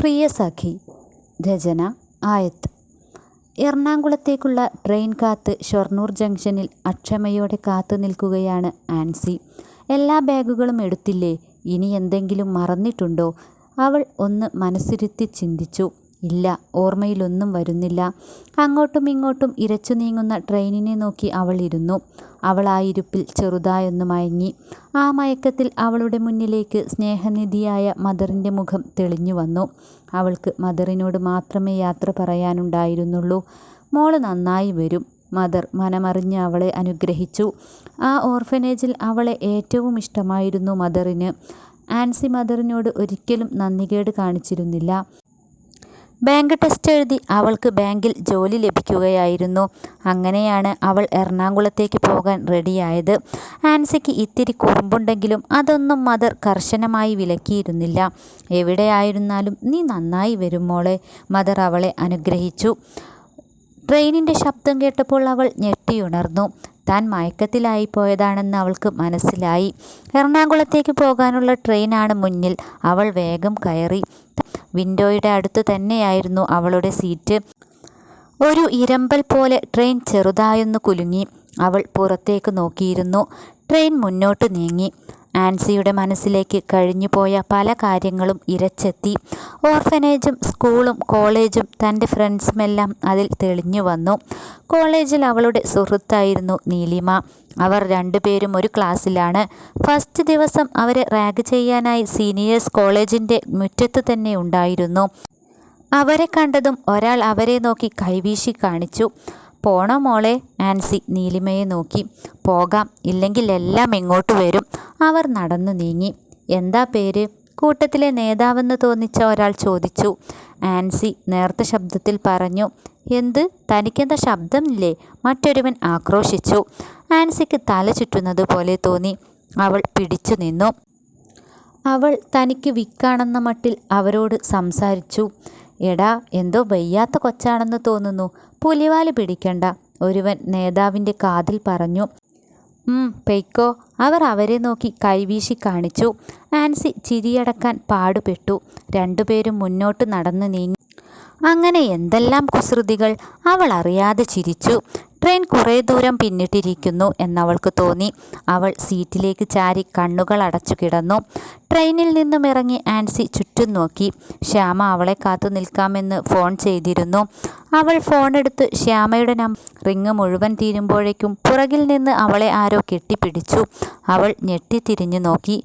പ്രിയ സഖി രചന ആയത്ത്. എറണാകുളത്തേക്കുള്ള ട്രെയിൻ കാത്ത് ഷൊർണൂർ ജംഗ്ഷനിൽ അക്ഷമയോടെ കാത്തു നിൽക്കുകയാണ് ആൻസി. എല്ലാ ബാഗുകളും എടുത്തില്ലേ? ഇനി എന്തെങ്കിലും മറന്നിട്ടുണ്ടോ? അവൾ ഒന്ന് മനസ്സിരുത്തി ചിന്തിച്ചു. ഇല്ല ഓർമ്മയിലൊന്നും വരുന്നില്ല. അങ്ങോട്ടും ഇങ്ങോട്ടും ഇരച്ചു നീങ്ങുന്ന ട്രെയിനിനെ നോക്കി അവൾ ഇരുന്നു. അവൾ ആ ഇരുപ്പിൽ ചെറുതായൊന്ന് മയങ്ങി. ആ മയക്കത്തിൽ അവളുടെ മുന്നിലേക്ക് സ്നേഹനിധിയായ മദറിന്റെ മുഖം തെളിഞ്ഞു വന്നു. അവൾക്ക് മദറിനോട് മാത്രമേ യാത്ര പറയാനുണ്ടായിരുന്നുള്ളൂ. മോൾ നന്നായി വരും. മദർ മനമറിഞ്ഞ് അവളെ അനുഗ്രഹിച്ചു. ആ ഓർഫനേജിൽ അവളെ ഏറ്റവും ഇഷ്ടമായിരുന്നു മദറിന്. ആൻസി മദറിനോട് ഒരിക്കലും നന്ദികേട് കാണിച്ചിരുന്നില്ല. ബാങ്ക് ടെസ്റ്റ് എഴുതി അവൾക്ക് ബാങ്കിൽ ജോലി ലഭിക്കുകയായിരുന്നു. അങ്ങനെയാണ് അവൾ എറണാകുളത്തേക്ക് പോകാൻ റെഡിയായത്. ആൻസിക്ക് ഇത്തിരി കുറുമ്പുണ്ടെങ്കിലും അതൊന്നും മദർ കർശനമായി വിലക്കിയിരുന്നില്ല. എവിടെയായിരുന്നാലും നീ നന്നായി വരുമോളെ മദർ അവളെ അനുഗ്രഹിച്ചു. ട്രെയിനിന്റെ ശബ്ദം കേട്ടപ്പോൾ അവൾ ഞെട്ടിയുണർന്നു. താൻ മയക്കത്തിലായി പോയതാണെന്ന് അവൾക്ക് മനസ്സിലായി. എറണാകുളത്തേക്ക് പോകാനുള്ള ട്രെയിനാണ് മുന്നിൽ. അവൾ വേഗം കയറി. വിൻഡോയുടെ അടുത്ത് തന്നെയായിരുന്നു അവളുടെ സീറ്റ്. ഒരു ഇരമ്പൽ പോലെ ട്രെയിൻ ചെറുതായൊന്ന് കുലുങ്ങി. അവൾ പുറത്തേക്ക് നോക്കിയിരുന്നു. ട്രെയിൻ മുന്നോട്ട് നീങ്ങി. ആൻസിയുടെ മനസ്സിലേക്ക് കഴിഞ്ഞുപോയ പല കാര്യങ്ങളും ഇരച്ചെത്തി. ഓർഫനേജും സ്കൂളും കോളേജും തന്റെ ഫ്രണ്ട്സുമെല്ലാം അതിൽ തെളിഞ്ഞു വന്നു. കോളേജിൽ അവളുടെ സുഹൃത്തായിരുന്നു നീലിമ. അവർ രണ്ടുപേരും ഒരു ക്ലാസ്സിലാണ്. ഫസ്റ്റ് ദിവസം അവരെ റാഗ് ചെയ്യാനായി സീനിയേഴ്സ് കോളേജിന്റെ മുറ്റത്ത് തന്നെ ഉണ്ടായിരുന്നു. അവരെ കണ്ടതും ഒരാൾ അവരെ നോക്കി കൈവീശി കാണിച്ചു. പോണോ മോളെ? ആൻസി നീലിമയെ നോക്കി. പോകാം. ഇല്ലെങ്കിൽ എല്ലാം ഇങ്ങോട്ട് വരും? അവർ നടന്നു നീങ്ങി. എന്താ പേര്? കൂട്ടത്തിലെ നേതാവെന്ന് തോന്നിച്ച ഒരാൾ ചോദിച്ചു. ആൻസി നേർത്ത ശബ്ദത്തിൽ പറഞ്ഞു എന്ത്? തനിക്കെന്താ ശബ്ദമില്ലേ? മറ്റൊരുവൻ ആക്രോശിച്ചു. ആൻസിക്ക് തല ചുറ്റുന്നത് പോലെ തോന്നി. അവൾ പിടിച്ചു നിന്നു. അവൾ തനിക്ക് വിക്കാണെന്ന മട്ടിൽ അവരോട് സംസാരിച്ചു. എടാ എന്തോ വയ്യാത്ത കൊച്ചാണെന്ന് തോന്നുന്നു. പുലിവാൽ പിടിക്കണ്ട. ഒരുവൻ നേതാവിന്റെ കാതിൽ പറഞ്ഞു. പെയ്ക്കോ. അവർ അവരെ നോക്കി കൈവീശി കാണിച്ചു. ആൻസി ചിരിയടക്കാൻ പാടുപെട്ടു. രണ്ടുപേരും മുന്നോട്ട് നടന്നു നീങ്ങി. അങ്ങനെ എന്തെല്ലാം കുസൃതികൾ. അവൾ അറിയാതെ ചിരിച്ചു. ട്രെയിൻ കുറേ ദൂരം പിന്നിട്ടിരിക്കുന്നു എന്നവൾക്ക് തോന്നി. അവൾ സീറ്റിലേക്ക് ചാരി കണ്ണുകൾ അടച്ചു കിടന്നു. ട്രെയിനിൽ നിന്നും ഇറങ്ങി ആൻസി ചുറ്റും നോക്കി. ശ്യാമ അവളെ കാത്തു നിൽക്കാമെന്ന് ഫോൺ ചെയ്തിരുന്നു. അവൾ ഫോൺ എടുത്ത് ശ്യാമയുടെ നം റിങ് മുഴുവൻ തീരുമ്പോഴേക്കും പുറകിൽ നിന്ന് അവളെ ആരോ കെട്ടിപ്പിടിച്ചു. അവൾ ഞെട്ടിത്തിരിഞ്ഞു നോക്കി.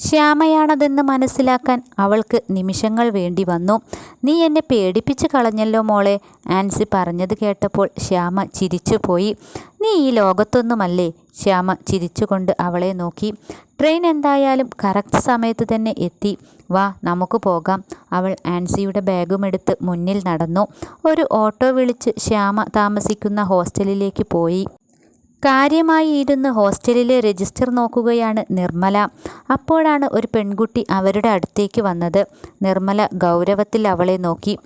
ശ്യാമയാണതെന്ന് മനസ്സിലാക്കാൻ അവൾക്ക് നിമിഷങ്ങൾ വേണ്ടി വന്നു. നീ എന്നെ പേടിപ്പിച്ച് കളഞ്ഞല്ലോ മോളെ ആൻസി പറഞ്ഞത് കേട്ടപ്പോൾ ശ്യാമ ചിരിച്ചുപോയി. നീ ഈ ലോകത്തൊന്നുമല്ലേ? ശ്യാമ ചിരിച്ചുകൊണ്ട് അവളെ നോക്കി. ട്രെയിൻ എന്തായാലും കറക്റ്റ് സമയത്ത് തന്നെ എത്തി. വാ നമുക്ക് പോകാം അവൾ ആൻസിയുടെ ബാഗുമെടുത്ത് മുന്നിൽ നടന്നു. ഒരു ഓട്ടോ വിളിച്ച് ശ്യാമ താമസിക്കുന്ന ഹോസ്റ്റലിലേക്ക് പോയി. കാര്യമായി ഇരുന്ന് ഹോസ്റ്റലിലെ രജിസ്റ്റർ നോക്കുകയാണ് നിർമ്മല. അപ്പോഴാണ് ഒരു പെൺകുട്ടി അവരുടെ അടുത്തേക്ക് വന്നത്. നിർമ്മല ഗൗരവത്തിൽ അവളെ നോക്കി.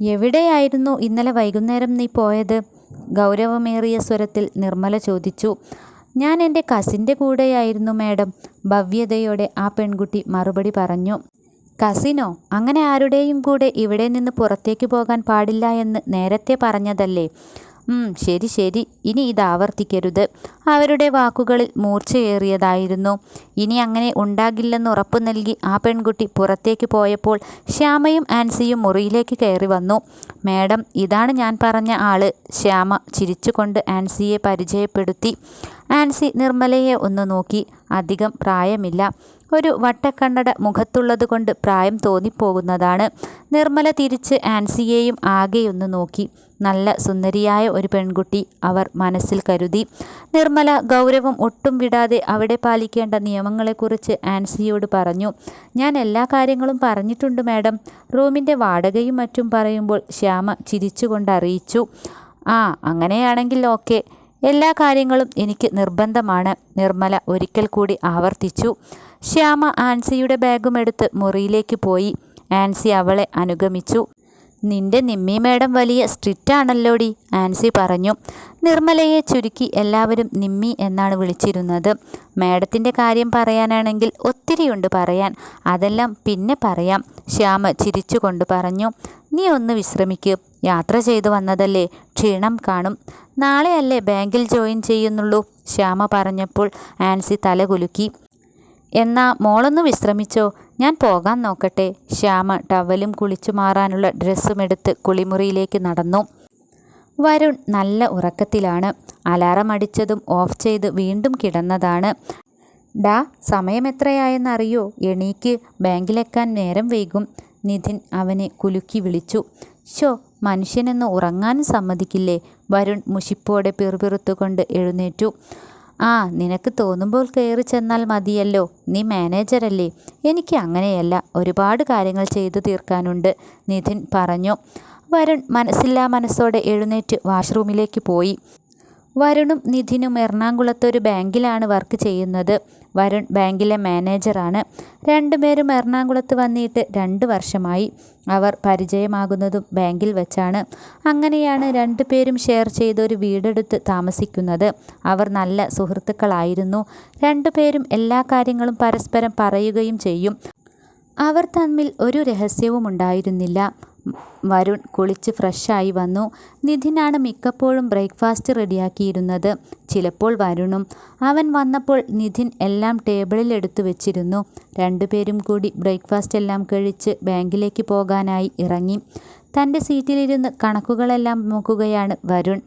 എവിടെയായിരുന്നു ഇന്നലെ വൈകുന്നേരം നീ പോയത്? ഗൗരവമേറിയ സ്വരത്തിൽ നിർമ്മല ചോദിച്ചു. ഞാൻ എന്റെ കസിന്റെ കൂടെയായിരുന്നു മാഡം ഭവ്യതയോടെ ആ പെൺകുട്ടി മറുപടി പറഞ്ഞു. കസിനോ? അങ്ങനെ ആരുടെയും കൂടെ ഇവിടെ നിന്ന് പുറത്തേക്ക് പോകാൻ പാടില്ല എന്ന് നേരത്തെ പറഞ്ഞതല്ലേ? ശരി ശരി. ഇനി ഇത് ആവർത്തിക്കരുത്. അവരുടെ വാക്കുകളിൽ മൂർച്ചയേറിയതായിരുന്നു. ഇനി അങ്ങനെ ഉണ്ടാകില്ലെന്ന് ഉറപ്പു നൽകി ആ പെൺകുട്ടി പുറത്തേക്ക് പോയപ്പോൾ ശ്യാമയും ആൻസിയും മുറിയിലേക്ക് കയറി വന്നു. മാഡം ഇതാണ് ഞാൻ പറഞ്ഞ ആൾ. ശ്യാമ ചിരിച്ചുകൊണ്ട് ആൻസിയെ പരിചയപ്പെടുത്തി. ആൻസി നിർമ്മലയെ ഒന്ന് നോക്കി. അധികം പ്രായമില്ല. ഒരു വട്ടക്കണ്ണട മുഖത്തുള്ളതുകൊണ്ട് പ്രായം തോന്നിപ്പോകുന്നതാണ്. നിർമ്മല തിരിച്ച് ആൻസിയെയും ആകെയൊന്ന് നോക്കി. നല്ല സുന്ദരിയായ ഒരു പെൺകുട്ടി അവർ മനസ്സിൽ കരുതി. നിർമ്മല ഗൗരവം ഒട്ടും വിടാതെ അവിടെ പാലിക്കേണ്ട നിയമങ്ങളെക്കുറിച്ച് ആൻസിയോട് പറഞ്ഞു. ഞാൻ എല്ലാ കാര്യങ്ങളും പറഞ്ഞിട്ടുണ്ട് മാഡം. റൂമിന്റെ വാടകയും മറ്റും പറയുമ്പോൾ ശ്യാമ ചിരിച്ചുകൊണ്ട് അറിയിച്ചു. ആ അങ്ങനെയാണെങ്കിൽ ഓക്കെ. എല്ലാ കാര്യങ്ങളും എനിക്ക് നിർബന്ധമാണ് നിർമ്മല ഒരിക്കൽ കൂടി ആവർത്തിച്ചു. ശ്യാമ ആൻസിയുടെ ബാഗും എടുത്ത് മുറിയിലേക്ക് പോയി. ആൻസി അവളെ അനുഗമിച്ചു. നിന്റെ നിമ്മി മേഡം വലിയ സ്ട്രിക്റ്റ് ആണല്ലോടി ആൻസി പറഞ്ഞു. നിർമ്മലയെ ചുരുക്കി എല്ലാവരും നിമ്മി എന്നാണ് വിളിച്ചിരുന്നത്. മേഡത്തിന്റെ കാര്യം പറയാനാണെങ്കിൽ ഒത്തിരിയുണ്ട് പറയാൻ. അതെല്ലാം പിന്നെ പറയാം ശ്യാമ ചിരിച്ചുകൊണ്ട് പറഞ്ഞു. നീ ഒന്ന് വിശ്രമിക്ക്. യാത്ര ചെയ്തു വന്നതല്ലേ ക്ഷീണം കാണും. നാളെയല്ലേ ബാങ്കിൽ ജോയിൻ ചെയ്യുന്നുള്ളൂ ശ്യാമ പറഞ്ഞപ്പോൾ ആൻസി തല കുലുക്കി. എന്നാ മോളൊന്ന് വിശ്രമിച്ചോ. ഞാൻ പോകാൻ നോക്കട്ടെ. ശ്യാമ ടവലും കുളിച്ചു മാറാനുള്ള ഡ്രസ്സും എടുത്ത് കുളിമുറിയിലേക്ക് നടന്നു. വരുൺ നല്ല ഉറക്കത്തിലാണ്. അലാറം അടിച്ചതും ഓഫ് ചെയ്ത് വീണ്ടും കിടന്നതാണ്. ഡാ സമയം എത്രയായെന്നറിയോ? എണീക്ക്. ബാങ്കിലെക്കാൻ നേരം വൈകും. നിധിൻ അവനെ കുലുക്കി വിളിച്ചു. ഷോ മനുഷ്യനെന്ന് ഉറങ്ങാനും സമ്മതിക്കില്ലേ? വരുൺ മുഷിപ്പോടെ പിറുപിറുത്തുകൊണ്ട് എഴുന്നേറ്റു. ആ നിനക്ക് തോന്നുമ്പോൾ കയറി ചെന്നാൽ മതിയല്ലോ. നീ മാനേജറല്ലേ. എനിക്ക് അങ്ങനെയല്ല. ഒരുപാട് കാര്യങ്ങൾ ചെയ്തു തീർക്കാനുണ്ട്. നിധിൻ പറഞ്ഞു. വരുൺ മനസ്സില്ലാ മനസ്സോടെ എഴുന്നേറ്റ് വാഷ്റൂമിലേക്ക് പോയി. വരുണും നിധിനും എറണാകുളത്ത് ഒരു ബാങ്കിലാണ് വർക്ക് ചെയ്യുന്നത്. വരുൺ ബാങ്കിലെ മാനേജറാണ്. രണ്ടുപേരും എറണാകുളത്ത് വന്നിട്ട് രണ്ട് വർഷമായി. അവർ പരിചയമാകുന്നതും ബാങ്കിൽ വെച്ചാണ്. അങ്ങനെയാണ് രണ്ടുപേരും ഷെയർ ചെയ്ത ഒരു വീടെടുത്ത് താമസിക്കുന്നത്. അവർ നല്ല സുഹൃത്തുക്കളായിരുന്നു. രണ്ടുപേരും എല്ലാ കാര്യങ്ങളും പരസ്പരം പറയുകയും ചെയ്യും. അവർ തമ്മിൽ ഒരു രഹസ്യവും ഉണ്ടായിരുന്നില്ല വരുൺ കുളിച്ച് ഫ്രഷായി വന്നു. നിധിനാണ് മിക്കപ്പോഴും ബ്രേക്ക്ഫാസ്റ്റ് റെഡിയാക്കിയിരുന്നത്. ചിലപ്പോൾ വരുണും അവൻ വന്നപ്പോൾ നിധിൻ എല്ലാം ടേബിളിൽ എടുത്തു വെച്ചിരുന്നു. രണ്ടുപേരും കൂടി ബ്രേക്ക്ഫാസ്റ്റ് എല്ലാം കഴിച്ച് ബാങ്കിലേക്ക് പോകാനായി ഇറങ്ങി. തന്റെ സീറ്റിലിരുന്ന് കണക്കുകളെല്ലാം നോക്കുകയാണ് Varun.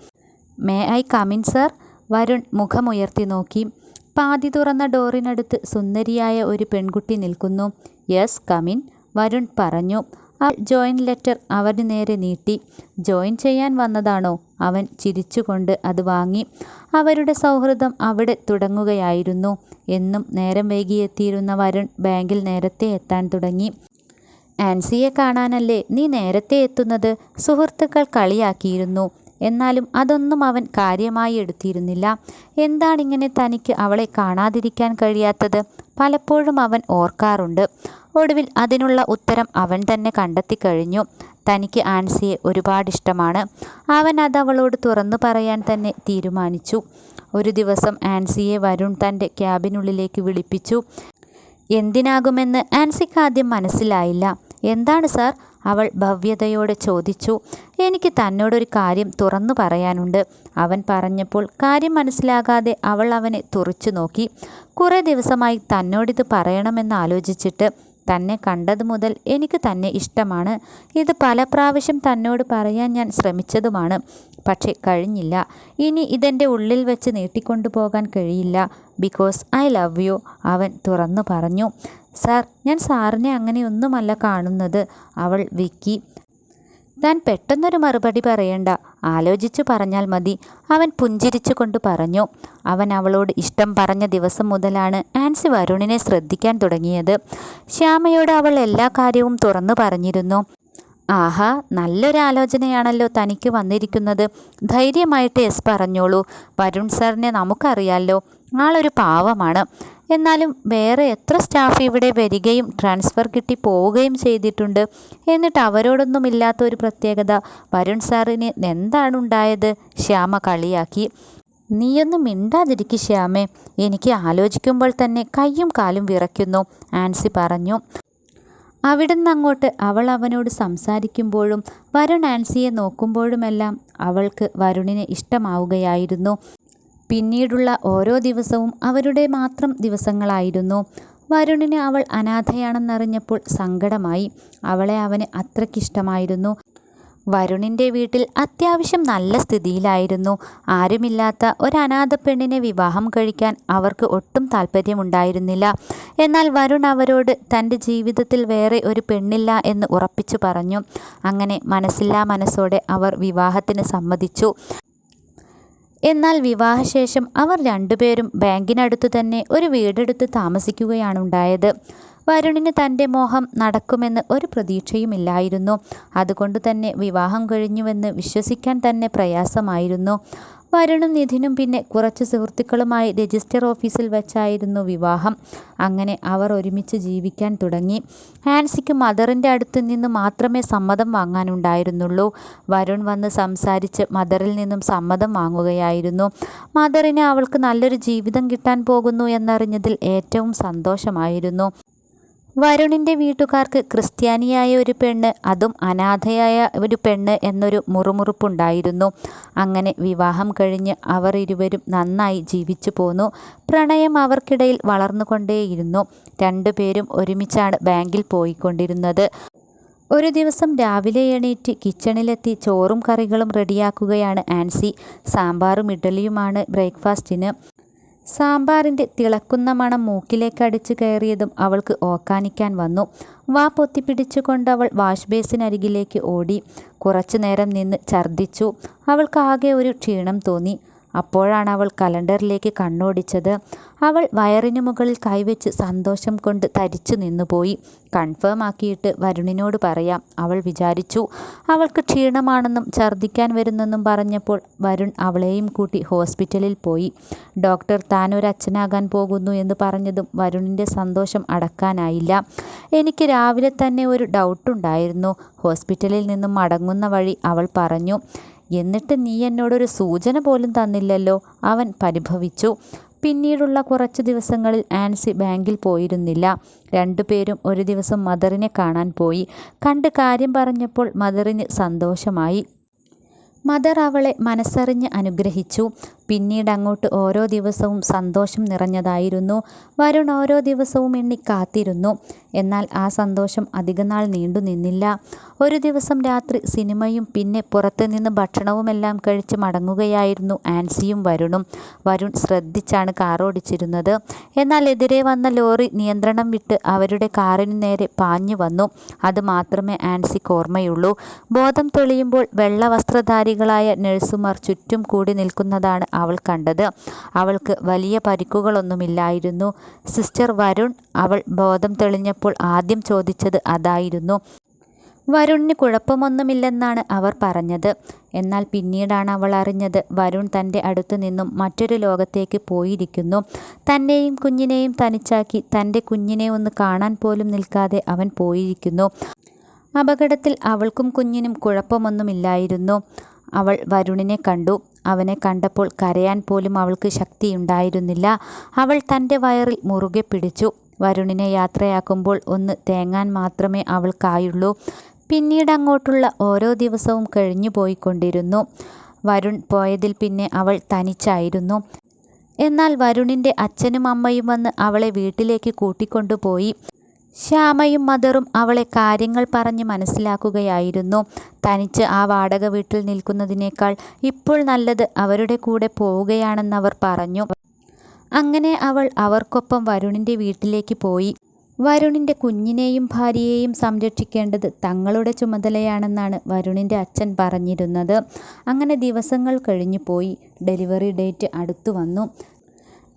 May I come in sir? Varun മുഖമുയർത്തി നോക്കി. പാതി തുറന്ന ഡോറിനടുത്ത് സുന്ദരിയായ ഒരു പെൺകുട്ടി നിൽക്കുന്നു. യെസ് കമിൻ വരുൺ പറഞ്ഞു. ആ ജോയിൻ ലെറ്റർ അവന് നേരെ നീട്ടി. ജോയിൻ ചെയ്യാൻ വന്നതാണോ? അവൻ ചിരിച്ചുകൊണ്ട് അത് വാങ്ങി. അവരുടെ സൗഹൃദം അവിടെ തുടങ്ങുകയായിരുന്നു. എന്നും നേരം വൈകിയെത്തിയിരുന്ന വരുൺ ബാങ്കിൽ നേരത്തെ എത്താൻ തുടങ്ങി. ആൻസിയെ കാണാനല്ലേ നീ നേരത്തെ എത്തുന്നത്? സുഹൃത്തുക്കൾ കളിയാക്കിയിരുന്നു. എന്നാലും അതൊന്നും അവൻ കാര്യമായി എടുത്തിരുന്നില്ല. എന്താണിങ്ങനെ തനിക്ക് അവളെ കാണാതിരിക്കാൻ കഴിയാത്തത്? പലപ്പോഴും അവൻ ഓർക്കാറുണ്ട്. ഒടുവിൽ അതിനുള്ള ഉത്തരം അവൻ തന്നെ കണ്ടെത്തി കഴിഞ്ഞു. തനിക്ക് ആൻസിയെ ഒരുപാട് ഇഷ്ടമാണ്. അവൻ അത് അവളോട് തുറന്നു പറയാൻ തന്നെ തീരുമാനിച്ചു. ഒരു ദിവസം ആൻസിയെ വരുൺ തന്റെ ക്യാബിനുള്ളിലേക്ക് വിളിപ്പിച്ചു. എന്തിനാകുമെന്ന് ആൻസിക്ക് ആദ്യം മനസ്സിലായില്ല. എന്താണ് സാർ? അവൾ ഭവ്യതയോടെ ചോദിച്ചു. എനിക്ക് തന്നോടൊരു കാര്യം തുറന്നു പറയാനുണ്ട്. അവൻ പറഞ്ഞപ്പോൾ കാര്യം മനസ്സിലാകാതെ അവൾ അവനെ തുറച്ചു നോക്കി. കുറേ ദിവസമായി തന്നോടിത് പറയണമെന്ന് ആലോചിച്ചിട്ട് തന്നെ കണ്ടത് മുതൽ എനിക്ക് തന്നെ ഇഷ്ടമാണ്. ഇത് പല പ്രാവശ്യം തന്നോട് പറയാൻ ഞാൻ ശ്രമിച്ചതുമാണ്. പക്ഷേ കഴിഞ്ഞില്ല. ഇനി ഇതെന്റെ ഉള്ളിൽ വെച്ച് നീട്ടിക്കൊണ്ടു പോകാൻ കഴിയില്ല. ബിക്കോസ് ഐ ലവ് യു അവൻ തുറന്നു പറഞ്ഞു. സാർ ഞാൻ സാറിനെ അങ്ങനെയൊന്നുമല്ല കാണുന്നത് അവൾ വിക്കി. താൻ പെട്ടെന്നൊരു മറുപടി പറയണ്ട. ആലോചിച്ചു പറഞ്ഞാൽ മതി. അവൻ പുഞ്ചിരിച്ചു കൊണ്ട് പറഞ്ഞു അവൻ അവളോട് ഇഷ്ടം പറഞ്ഞ ദിവസം മുതലാണ് ആൻസി വരുണിനെ ശ്രദ്ധിക്കാൻ തുടങ്ങിയത്. ശ്യാമയോട് അവൾ എല്ലാ കാര്യവും തുറന്നു പറഞ്ഞിരുന്നു. ആഹാ നല്ലൊരാലോചനയാണല്ലോ തനിക്ക് വന്നിരിക്കുന്നത്. ധൈര്യമായിട്ട് എസ് പറഞ്ഞോളൂ. വരുൺ സാറിനെ നമുക്കറിയാലോ ആളൊരു പാവമാണ്. എന്നാലും വേറെ എത്ര സ്റ്റാഫ് ഇവിടെ വരികയും ട്രാൻസ്ഫർ കിട്ടി പോവുകയും ചെയ്തിട്ടുണ്ട് എന്നിട്ട് അവരോടൊന്നും ഇല്ലാത്ത ഒരു പ്രത്യേകത. വരുൺ സാറിന് എന്താണ് ഉണ്ടായത്? ശ്യാമ കളിയാക്കി. നീയൊന്നും മിണ്ടാതിരിക്കും ശ്യാമേ. എനിക്ക് ആലോചിക്കുമ്പോൾ തന്നെ കയ്യും കാലും വിറയ്ക്കുന്നു ആൻസി പറഞ്ഞു. അവിടുന്ന് അങ്ങോട്ട് അവൾ അവനോട് സംസാരിക്കുമ്പോഴും വരുൺ ആൻസിയെ നോക്കുമ്പോഴുമെല്ലാം അവൾക്ക് വരുണിനെ ഇഷ്ടമാവുകയായിരുന്നു. പിന്നീടുള്ള ഓരോ ദിവസവും അവരുടെ മാത്രം ദിവസങ്ങളായിരുന്നു. വരുണിന് അവൾ അനാഥയാണെന്നറിഞ്ഞപ്പോൾ സങ്കടമായി. അവളെ അവന് അത്രയ്ക്കിഷ്ടമായിരുന്നു വരുണിന്റെ വീട്ടിൽ അത്യാവശ്യം നല്ല സ്ഥിതിയിലായിരുന്നു. ആരുമില്ലാത്ത ഒരു അനാഥ പെണ്ണിനെ വിവാഹം കഴിക്കാൻ അവർക്ക് ഒട്ടും താല്പര്യമുണ്ടായിരുന്നില്ല എന്നാൽ വരുൺ അവരോട് തന്റെ ജീവിതത്തിൽ വേറെ ഒരു പെണ്ണില്ല എന്ന് ഉറപ്പിച്ചു പറഞ്ഞു. അങ്ങനെ മനസ്സില്ലാ മനസ്സോടെ അവർ വിവാഹത്തിന് സമ്മതിച്ചു. എന്നാൽ വിവാഹശേഷം അവർ രണ്ടുപേരും ബാങ്കിനടുത്തു തന്നെ ഒരു വീടെടുത്ത് താമസിക്കുകയാണ് ഉണ്ടായത്. വരുണിന് തന്റെ മോഹം നടക്കുമെന്ന് ഒരു പ്രതീക്ഷയുമില്ലായിരുന്നു. അതുകൊണ്ട് തന്നെ വിവാഹം കഴിഞ്ഞുവെന്ന് വിശ്വസിക്കാൻ തന്നെ പ്രയാസമായിരുന്നു. വരുണും നിധിനും പിന്നെ കുറച്ച് സുഹൃത്തുക്കളുമായി രജിസ്റ്റർ ഓഫീസിൽ വെച്ചായിരുന്നു വിവാഹം. അങ്ങനെ അവർ ഒരുമിച്ച് ജീവിക്കാൻ തുടങ്ങി. ഹാൻസിക്ക് മദറിന്റെ അടുത്ത് നിന്ന് മാത്രമേ സമ്മതം വാങ്ങാനുണ്ടായിരുന്നുള്ളൂ. വരുൺ വന്ന് സംസാരിച്ച് മദറിൽ നിന്നും സമ്മതം വാങ്ങുകയായിരുന്നു. മദറിന് അവൾക്ക് നല്ലൊരു ജീവിതം കിട്ടാൻ പോകുന്നു എന്നറിഞ്ഞതിൽ ഏറ്റവും സന്തോഷമായിരുന്നു. വരുണിന്റെ വീട്ടുകാർക്ക് ക്രിസ്ത്യാനിയായ ഒരു പെണ്ണ് അതും അനാഥയായ ഒരു പെണ്ണ് എന്നൊരു മുറുമുറുപ്പുണ്ടായിരുന്നു. അങ്ങനെ വിവാഹം കഴിഞ്ഞ് അവർ ഇരുവരും നന്നായി ജീവിച്ചു പോന്നു. പ്രണയം അവർക്കിടയിൽ വളർന്നുകൊണ്ടേയിരുന്നു. രണ്ടുപേരും ഒരുമിച്ചാണ് ബാങ്കിൽ പോയിക്കൊണ്ടിരുന്നത്. ഒരു ദിവസം രാവിലെ എണീറ്റ് കിച്ചണിലെത്തി ചോറും കറികളും റെഡിയാക്കുകയാണ് ആൻസി. സാമ്പാറും ഇഡ്ഡലിയുമാണ് ബ്രേക്ക്ഫാസ്റ്റിന്. സാമ്പാറിന്റെ തിളക്കുന്ന മണം മൂക്കിലേക്കടിച്ചു കയറിയതും അവൾക്ക് ഓക്കാനിക്കാൻ വന്നു. വാ പൊത്തിപ്പിടിച്ചുകൊണ്ടവൾ വാഷ് ബേസിനരികിലേക്ക് ഓടി. കുറച്ചു നേരം നിന്ന് ഛർദ്ദിച്ചു. അവൾക്കാകെ ഒരു ക്ഷീണം തോന്നി. അപ്പോഴാണ് അവൾ കലണ്ടറിലേക്ക് കണ്ണോടിച്ചത്. അവൾ വയറിനു മുകളിൽ കൈവച്ച് സന്തോഷം കൊണ്ട് തരിച്ചു നിന്നുപോയി. കൺഫേം ആക്കിയിട്ട് വരുണിനോട് പറയാം. അവൾ വിചാരിച്ചു അവൾക്ക് ക്ഷീണമാണെന്നും ഛർദ്ദിക്കാൻ വരുന്നെന്നും പറഞ്ഞപ്പോൾ വരുൺ അവളെയും കൂട്ടി ഹോസ്പിറ്റലിൽ പോയി. ഡോക്ടർ താനൊരു അച്ഛനാകാൻ പോകുന്നു എന്ന് പറഞ്ഞതും വരുണിന്റെ സന്തോഷം അടക്കാനായില്ല. എനിക്ക് രാവിലെ തന്നെ ഒരു ഡൗട്ടുണ്ടായിരുന്നു. ഹോസ്പിറ്റലിൽ നിന്നും മടങ്ങുന്ന വഴി അവൾ പറഞ്ഞു എന്നിട്ട് നീ എന്നോടൊരു സൂചന പോലും തന്നില്ലല്ലോ. അവൻ പരിഭവിച്ചു. പിന്നീടുള്ള കുറച്ച് ദിവസങ്ങളിൽ ആൻസി ബാങ്കിൽ പോയിരുന്നില്ല. രണ്ടുപേരും ഒരു ദിവസം മദറിനെ കാണാൻ പോയി. കണ്ട് കാര്യം പറഞ്ഞപ്പോൾ മദറിന് സന്തോഷമായി. മദർ അവളെ മനസ്സറിഞ്ഞ് അനുഗ്രഹിച്ചു. പിന്നീട് അങ്ങോട്ട് ഓരോ ദിവസവും സന്തോഷം നിറഞ്ഞതായിരുന്നു. വരുൺ ഓരോ ദിവസവും എണ്ണി കാത്തിരുന്നു. എന്നാൽ ആ സന്തോഷം അധികനാൾ നീണ്ടു നിന്നില്ല. ഒരു ദിവസം രാത്രി സിനിമയും പിന്നെ പുറത്തുനിന്ന് ഭക്ഷണവുമെല്ലാം കഴിച്ച് മടങ്ങുകയായിരുന്നു ആൻസിയും വരുണും. വരുൺ ശ്രദ്ധിച്ചാണ് കാറോടിച്ചിരുന്നത്. എന്നാൽ എതിരെ വന്ന ലോറി നിയന്ത്രണം വിട്ട് അവരുടെ കാറിന് നേരെ പാഞ്ഞു വന്നു. അത് മാത്രമേ ആൻസിക്ക് ഓർമ്മയുള്ളൂ. ബോധം തെളിയുമ്പോൾ വെള്ള വസ്ത്രധാരികളായ നഴ്സുമാർ ചുറ്റും കൂടി നിൽക്കുന്നതാണ് അവൾ കണ്ടത്. അവൾക്ക് വലിയ പരിക്കുകളൊന്നുമില്ലായിരുന്നു. സിസ്റ്റർ വരുൺ അവൾ ബോധം തെളിഞ്ഞപ്പോൾ ആദ്യം ചോദിച്ചത് അതായിരുന്നു. വരുണിന് കുഴപ്പമൊന്നുമില്ലെന്നാണ് അവർ പറഞ്ഞത്. എന്നാൽ പിന്നീടാണ് അവൾ അറിഞ്ഞത് വരുൺ തന്റെ അടുത്തു നിന്നും മറ്റൊരു ലോകത്തേക്ക് പോയിരിക്കുന്നു. തന്നെയും കുഞ്ഞിനെയും തനിച്ചാക്കി തന്റെ കുഞ്ഞിനെ ഒന്ന് കാണാൻ പോലും നിൽക്കാതെ അവൻ പോയിരിക്കുന്നു. അപകടത്തിൽ അവൾക്കും കുഞ്ഞിനും കുഴപ്പമൊന്നുമില്ലായിരുന്നു. അവൾ വരുണിനെ കണ്ടു. അവനെ കണ്ടപ്പോൾ കരയാൻ പോലും അവൾക്ക് ശക്തിയുണ്ടായിരുന്നില്ല. അവൾ തന്റെ വയറിൽ മുറുകെ പിടിച്ചു. വരുണിനെ യാത്രയാക്കുമ്പോൾ ഒന്ന് തേങ്ങാൻ മാത്രമേ അവൾക്കായുള്ളൂ. പിന്നീട് അങ്ങോട്ടുള്ള ഓരോ ദിവസവും കഴിഞ്ഞു പോയിക്കൊണ്ടിരുന്നു. വരുൺ പോയതിൽ പിന്നെ അവൾ തനിച്ചായിരുന്നു. എന്നാൽ വരുണിന്റെ അച്ഛനും അമ്മയും വന്ന് അവളെ വീട്ടിലേക്ക് കൂട്ടിക്കൊണ്ടുപോയി. ശ്യാമയും മദറും അവളെ കാര്യങ്ങൾ പറഞ്ഞ് മനസ്സിലാക്കുകയായിരുന്നു. തനിച്ച് ആ വാടക വീട്ടിൽ നിൽക്കുന്നതിനേക്കാൾ ഇപ്പോൾ നല്ലത് അവരുടെ കൂടെ പോവുകയാണെന്നവർ പറഞ്ഞു. അങ്ങനെ അവൾ അവർക്കൊപ്പം വരുണിന്റെ വീട്ടിലേക്ക് പോയി. വരുണിന്റെ കുഞ്ഞിനെയും ഭാര്യയെയും സംരക്ഷിക്കേണ്ടത് തങ്ങളുടെ ചുമതലയാണെന്നാണ് വരുണിന്റെ അച്ഛൻ പറഞ്ഞിരുന്നത്. അങ്ങനെ ദിവസങ്ങൾ കഴിഞ്ഞു പോയി ഡെലിവറി ഡേറ്റ് അടുത്തു വന്നു.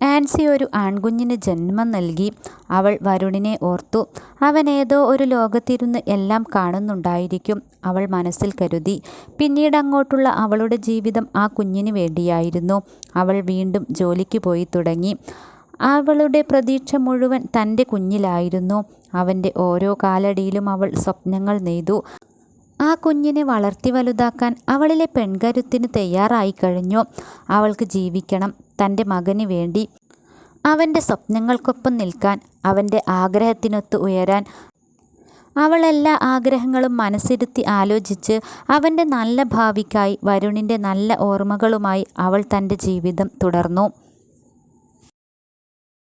ആൻസി ഒരു ആൺകുഞ്ഞിന് ജന്മം നൽകി. അവൾ വരുണിനെ ഓർത്തു. അവൻ ഏതോ ഒരു ലോകത്തിരുന്ന് എല്ലാം കാണുന്നുണ്ടായിരിക്കും അവൾ മനസ്സിൽ കരുതി. പിന്നീട് അങ്ങോട്ടുള്ള അവളുടെ ജീവിതം ആ കുഞ്ഞിന് വേണ്ടിയായിരുന്നു. അവൾ വീണ്ടും ജോലിക്ക് പോയി തുടങ്ങി. അവളുടെ പ്രതീക്ഷ മുഴുവൻ തന്റെ കുഞ്ഞിലായിരുന്നു. അവന്റെ ഓരോ കാലടിയിലും അവൾ സ്വപ്നങ്ങൾ നെയ്തു. ആ കുഞ്ഞിനെ വളർത്തി വലുതാക്കാൻ അവളിലെ പെൺകരുത്തിന് തയ്യാറായി കഴിഞ്ഞു. അവൾക്ക് ജീവിക്കണം തന്റെ മകന് വേണ്ടി. അവന്റെ സ്വപ്നങ്ങൾക്കൊപ്പം നിൽക്കാൻ അവന്റെ ആഗ്രഹത്തിനൊത്ത് ഉയരാൻ. അവൾ എല്ലാ ആഗ്രഹങ്ങളും മനസ്സിരുത്തി ആലോചിച്ച് അവന്റെ നല്ല ഭാവിക്കായി വരുണിന്റെ നല്ല ഓർമ്മകളുമായി അവൾ തന്റെ ജീവിതം തുടർന്നു.